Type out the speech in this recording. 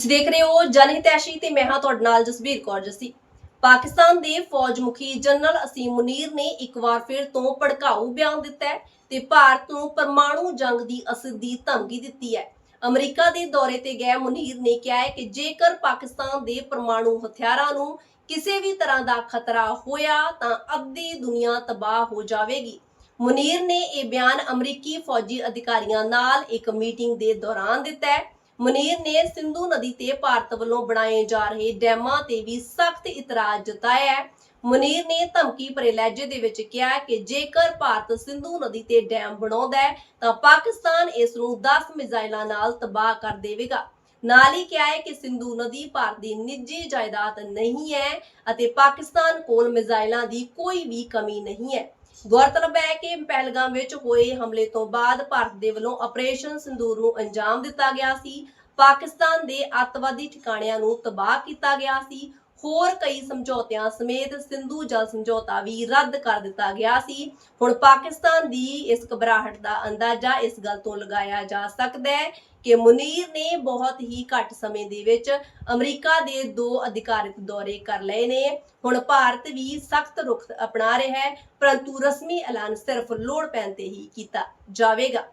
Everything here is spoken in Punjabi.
ਤੁਸੀਂ ਦੇਖ ਰਹੇ ਹੋ ਜਨਹਿਤੈਸ਼ੀ ਤੇ ਮੈਂ ਹਾਂ ਤੁਹਾਡੇ ਨਾਲ ਜਸਬੀਰ ਕੌਰ ਜੱਸੀ। ਪਾਕਿਸਤਾਨ ਦੇ ਫੌਜ ਮੁਖੀ ਜਨਰਲ ਅਸੀਮ ਮੁਨੀਰ ਨੇ ਇੱਕ ਵਾਰ ਫਿਰ ਤੋਂ ਭੜਕਾਊ ਬਿਆਨ ਦਿੱਤਾ ਹੈ ਤੇ ਭਾਰਤ ਨੂੰ ਪਰਮਾਣੂ ਜੰਗ ਦੀ ਅਸਿੱਧੀ ਧਮਕੀ ਦਿੱਤੀ ਹੈ। ਅਮਰੀਕਾ ਦੇ ਦੌਰੇ ਤੇ ਗਏ ਮੁਨੀਰ ਨੇ ਕਿਹਾ ਹੈ ਕਿ ਜੇਕਰ ਪਾਕਿਸਤਾਨ ਦੇ ਪਰਮਾਣੂ ਹਥਿਆਰਾਂ ਨੂੰ ਕਿਸੇ ਵੀ ਤਰ੍ਹਾਂ ਦਾ ਖਤਰਾ ਹੋਇਆ ਤਾਂ ਅੱਧੀ ਦੁਨੀਆ ਤਬਾਹ ਹੋ ਜਾਵੇਗੀ। ਮੁਨੀਰ ਨੇ ਇਹ ਬਿਆਨ ਅਮਰੀਕੀ ਫੌਜੀ ਅਧਿਕਾਰੀਆਂ ਨਾਲ ਇੱਕ ਮੀਟਿੰਗ ਦੇ ਦੌਰਾਨ ਦਿੱਤਾ ਹੈ। ਮੁਨੀਰ ਨੇ ਸਿੰਧੂ ਨਦੀ ਤੇ ਭਾਰਤ ਵੱਲੋਂ ਬਣਾਏ ਜਾ ਰਹੇ ਡੈਮਾਂ ਤੇ ਵੀ ਸਖਤ ਇਤਰਾਜ਼ ਜਤਾਇਆ ਹੈ। ਮੁਨੀਰ ਨੇ ਧਮਕੀ ਭਰੇ ਲਹਿਜੇ ਦੇ ਵਿੱਚ ਕਿਹਾ ਕਿ ਜੇਕਰ ਭਾਰਤ ਸਿੰਧੂ ਨਦੀ ਤੇ ਡੈਮ ਬਣਾਉਂਦਾ ਹੈ, ਤਾਂ ਪਾਕਿਸਤਾਨ ਇਸ ਨੂੰ 10 ਮਿਜ਼ਾਈਲਾਂ ਨਾਲ ਤਬਾਹ ਕਰ ਦੇਵੇਗਾ। ਨਾਲ ਹੀ ਕਿਹਾ ਹੈ ਕਿ ਸਿੰਧੂ ਨਦੀ ਭਾਰਤ ਦੀ ਨਿੱਜੀ ਜਾਇਦਾਦ ਨਹੀਂ ਹੈ ਅਤੇ ਪਾਕਿਸਤਾਨ ਕੋਲ ਮਿਜ਼ਾਈਲਾਂ ਦੀ ਕੋਈ ਵੀ ਕਮੀ ਨਹੀਂ ਹੈ। ਗੌਰਤਲਬ ਹੈ ਕਿ ਪਹਿਲਗਾਮ ਵਿੱਚ ਹੋਏ ਹਮਲੇ ਤੋਂ ਬਾਅਦ ਭਾਰਤ ਦੇ ਵੱਲੋਂ ਆਪਰੇਸ਼ਨ ਸਿੰਦੂਰ ਨੂੰ ਅੰਜਾਮ ਦਿੱਤਾ ਗਿਆ ਸੀ। ਪਾਕਿਸਤਾਨ ਦੇ ਅੱਤਵਾਦੀ ਠਿਕਾਣਿਆਂ ਨੂੰ ਤਬਾਹ ਕੀਤਾ ਗਿਆ ਸੀ। ਹੋਰ ਕਈ ਸਮਝੌਤਿਆਂ ਸਮੇਤ ਸਿੰਧੂ ਜਲ ਸਮਝੌਤਾ ਵੀ ਰੱਦ ਕਰ ਦਿੱਤਾ ਗਿਆ ਸੀ। ਹੁਣ ਪਾਕਿਸਤਾਨ ਦੀ ਇਸ ਘਬਰਾਹਟ ਦਾ ਅੰਦਾਜ਼ਾ ਇਸ ਗੱਲ ਤੋਂ ਲਗਾਇਆ ਜਾ ਸਕਦਾ ਹੈ ਕਿ ਮੁਨੀਰ ਨੇ ਬਹੁਤ ਹੀ ਘੱਟ ਸਮੇਂ ਦੇ ਵਿੱਚ ਅਮਰੀਕਾ ਦੇ ਦੋ ਅਧਿਕਾਰਿਤ ਦੌਰੇ ਕਰ ਲਏ ਨੇ। ਹੁਣ ਭਾਰਤ ਵੀ ਸਖਤ ਰੁਖ ਅਪਣਾ ਰਿਹਾ ਹੈ, ਪਰੰਤੂ ਰਸਮੀ ਐਲਾਨ ਸਿਰਫ ਲੋੜ ਪੈਣ ਤੇ ਹੀ ਕੀਤਾ ਜਾਵੇਗਾ।